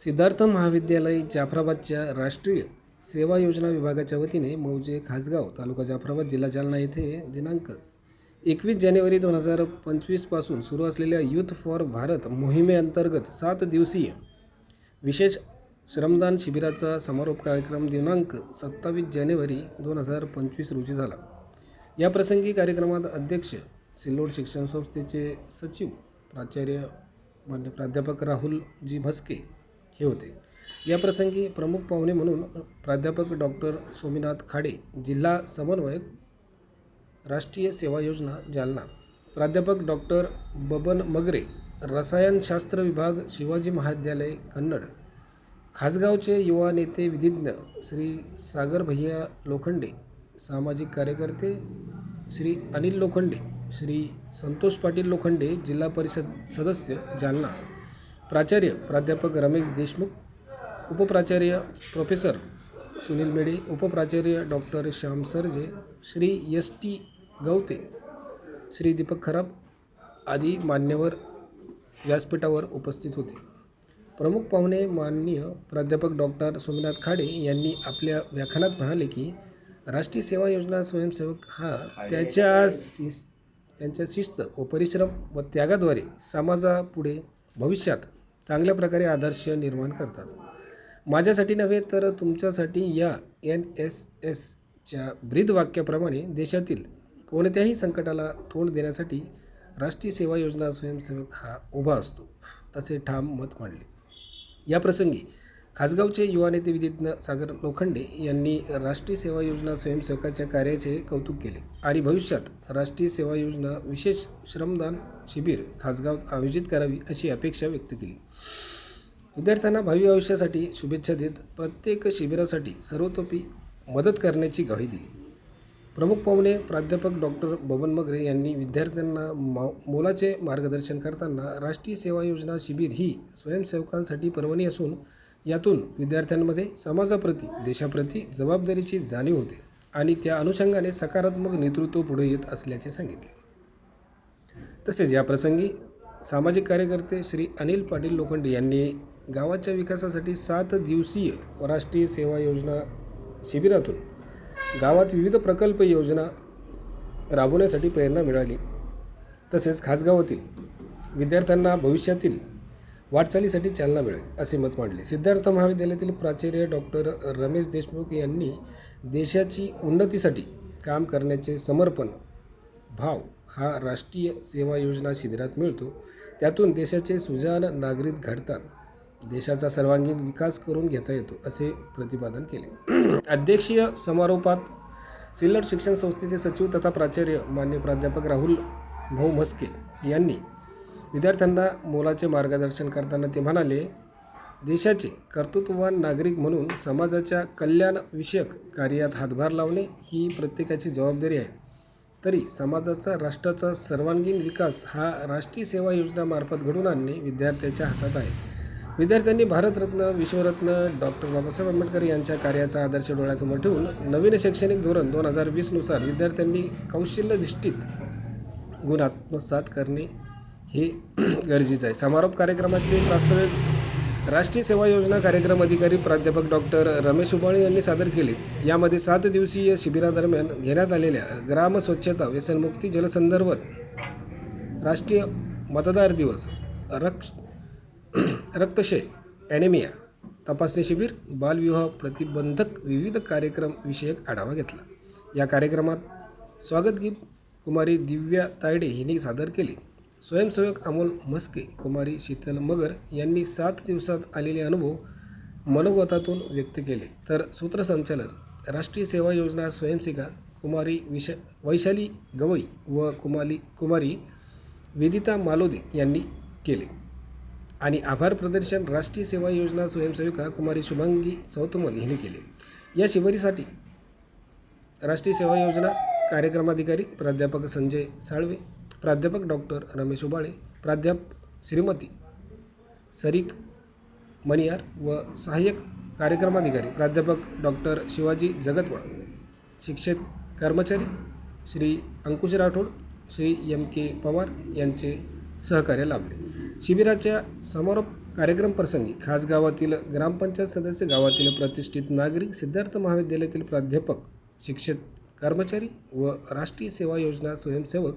सिद्धार्थ महाविद्यालय जाफराबादच्या राष्ट्रीय सेवा योजना विभागाच्या वतीने मौजे खासगाव तालुका जाफराबाद जिल्हा जालना येथे दिनांक एकवीस जानेवारी दोन हजार पंचवीसपासून सुरू असलेल्या यूथ फॉर भारत मोहिमेअंतर्गत सात दिवसीय विशेष श्रमदान शिबिराचा समारोप कार्यक्रम दिनांक सत्तावीस जानेवारी दोन हजार पंचवीस रोजी झाला. या प्रसंगी कार्यक्रमात अध्यक्ष सिल्लोड शिक्षण संस्थेचे सचिव प्राचार्य मान्य प्राध्यापक राहुलजी म्हस्के हे होते. या प्रसंगी प्रमुख पाहुणे म्हणून प्राध्यापक डॉक्टर सोमीनाथ खाडे जिल्हा समन्वयक राष्ट्रीय सेवा योजना जालना. प्राध्यापक डॉक्टर बबन मगरे रसायनशास्त्र विभाग शिवाजी महाविद्यालय कन्नड. खासगावचे युवा नेते विधिज्ञ श्री सागर भैया लोखंडे सामाजिक कार्यकर्ते श्री अनिल लोखंडे श्री संतोष पाटील लोखंडे जिल्हा परिषद सदस्य जालना. प्राचार्य प्राध्यापक रमेश देशमुख उपप्राचार्य professor Sunil Mede उपप्राचार्य doctor Shyam Sarje Shri S T Gavate Shri Deepak Kharab आदी मान्यवर व्यासपीठावर उपस्थित होते. प्रमुख पाहुणे माननीय प्राध्यापक डॉक्टर सोमनाथ खाडे यांनी आपल्या व्याख्यानात म्हणाले की राष्ट्रीय सेवा योजना स्वयंसेवक हा त्याच्या शिस त्यांच्या शिस्त व परिश्रम व त्यागाद्वारे समाजापुढे भविष्यात चांगल्या प्रकारे आदर्श निर्माण करतात. माझ्यासाठी नव्हे तर तुमच्यासाठी या एन एस एसच्या ब्रीद वाक्याप्रमाणे देशातील कोणत्याही संकटाला तोंड देण्यासाठी राष्ट्रीय सेवा योजना स्वयंसेवक हा उभा असतो. तसे ठाम मत मांडले. या प्रसंगी खासगावचे युवा नेते विधिज्ञ सागर लोखंडे यांनी राष्ट्रीय सेवा योजना स्वयंसेवकाच्या कार्याचे कौतुक केले. आणि भविष्यात राष्ट्रीय सेवा योजना विशेष श्रमदान शिबिर खासगावात आयोजित करावी अशी अपेक्षा व्यक्त केली. विद्यार्थ्यांना भावी आयुष्यासाठी शुभेच्छा देत प्रत्येक शिबिरासाठी सर्वतोपी मदत करण्याची ग्वाही दिली. प्रमुख पाहुणे प्राध्यापक डॉक्टर बबन मगरे यांनी विद्यार्थ्यांना मा मोलाचे मार्गदर्शन करताना राष्ट्रीय सेवा योजना शिबिर ही स्वयंसेवकांसाठी पर्वणी असून यातून विद्यार्थ्यांमध्ये समाजाप्रती देशाप्रती जबाबदारीची जाणीव होते आणि त्या अनुषंगाने सकारात्मक नेतृत्व पुढे येत असल्याचे सांगितले. तसेच या प्रसंगी सामाजिक कार्यकर्ते श्री अनिल पाटील लोखंडे यांनी गावाच्या विकासासाठी सात दिवसीय राष्ट्रीय सेवा योजना शिबिरातून गावात विविध प्रकल्प योजना राबवण्यासाठी प्रेरणा मिळाली. तसेच खासगावातील विद्यार्थ्यांना भविष्यातील वाटचालीसाठी चालना मिळेल असे मत मांडले. सिद्धार्थ महाविद्यालयातील प्राचार्य डॉक्टर रमेश देशमुख यांनी देशाची उन्नतीसाठी काम करण्याचे समर्पण भाव हा राष्ट्रीय सेवा योजना शिबिरात मिळतो. त्यातून देशाचे सुजाण नागरिक घडतात. देशाचा सर्वांगीण विकास करून घेता येतो असे प्रतिपादन केले. अध्यक्षीय समारोपात सिल्लोड शिक्षण संस्थेचे सचिव तथा प्राचार्य मान्य प्राध्यापक राहुल भाऊ म्हस्के यांनी विद्यार्थ्यांना मोलाचे मार्गदर्शन करताना ते म्हणाले देशाचे कर्तृत्ववान नागरिक म्हणून समाजाच्या कल्याणविषयक कार्यात हातभार लावणे ही प्रत्येकाची जबाबदारी आहे. तरी समाजाचा राष्ट्राचा सर्वांगीण विकास हा राष्ट्रीय सेवा योजनामार्फत घडवून आणणे विद्यार्थ्याच्या हातात आहे. विद्यार्थ्यांनी भारतरत्न विश्वरत्न डॉक्टर बाबासाहेब आंबेडकर यांच्या कार्याचा आदर्श डोळ्यासमोर ठेवून नवीन शैक्षणिक धोरण दोन हजार वीसनुसार विद्यार्थ्यांनी कौशल्यधिष्ठित गुण आत्मसात करणे हे गरजेचं आहे. समारोप कार्यक्रमाचे प्रास्ताविक राष्ट्रीय सेवा योजना कार्यक्रम अधिकारी प्राध्यापक डॉक्टर रमेश उबाळे यांनी सादर केले. यामध्ये सात दिवसीय शिबिरादरम्यान घेण्यात आलेल्या ग्राम स्वच्छता व्यसनमुक्ती जलसंदर्भ राष्ट्रीय मतदार दिवस रक्ष रक्तशय ॲनेमिया तपासणी शिबिर बालविवाह प्रतिबंधक विविध कार्यक्रम विषयक आढावा घेतला. या कार्यक्रमात स्वागतगीत कुमारी दिव्या तायडे हिने सादर केले. स्वयंसेवक अमोल मस्के कुमारी शीतल मगर यांनी सात दिवसात आलेले अनुभव मनोगतातून व्यक्त केले. तर सूत्रसंचालन राष्ट्रीय सेवा योजना स्वयंसेविका कुमारी विश वैशाली गवई व कुमारी कुमारी वेदिता मालोदे यांनी केले. आणि आभार प्रदर्शन राष्ट्रीय सेवा योजना स्वयंसेविका कुमारी शुभांगी चौतमल यांनी केले. या शिबिरीसाठी राष्ट्रीय सेवा योजना कार्यक्रमाधिकारी प्राध्यापक संजय साळवे प्राध्यापक डॉक्टर रमेश उबाळे प्राध्याप श्रीमती सरीक मनियार व सहाय्यक कार्यक्रमाधिकारी प्राध्यापक डॉक्टर शिवाजी जगतवाळ. शिक्षक कर्मचारी श्री अंकुश राठोड श्री एम के पवार यांचे सहकार्य लाभले. शिबिराच्या समारोप कार्यक्रम प्रसंगी खास गावातील ग्रामपंचायत सदस्य गावातील प्रतिष्ठित नागरिक सिद्धार्थ महाविद्यालयातील प्राध्यापक शिक्षक कर्मचारी व राष्ट्रीय सेवा योजना स्वयंसेवक